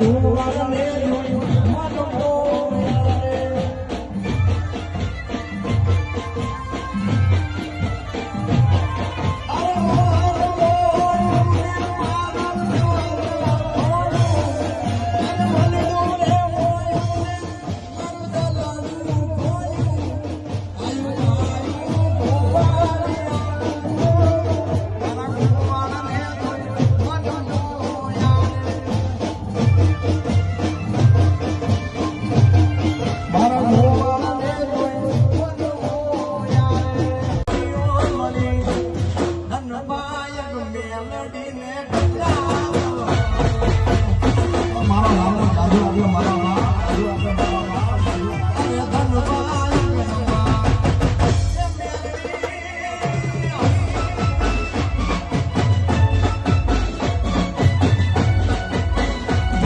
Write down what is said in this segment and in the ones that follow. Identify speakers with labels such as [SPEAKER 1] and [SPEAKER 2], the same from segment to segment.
[SPEAKER 1] ભૂવાને જોયું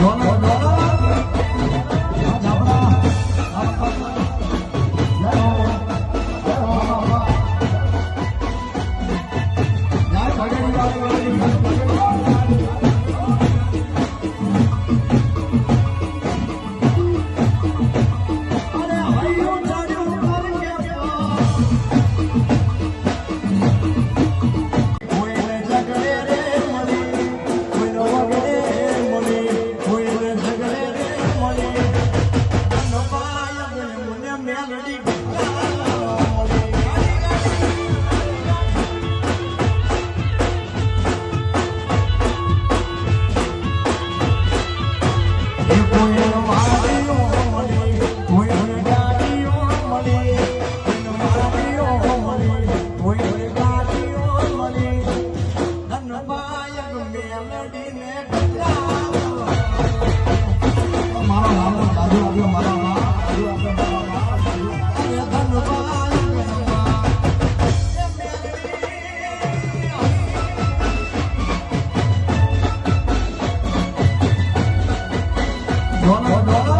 [SPEAKER 1] no, no, no. Thank you. no, no, no.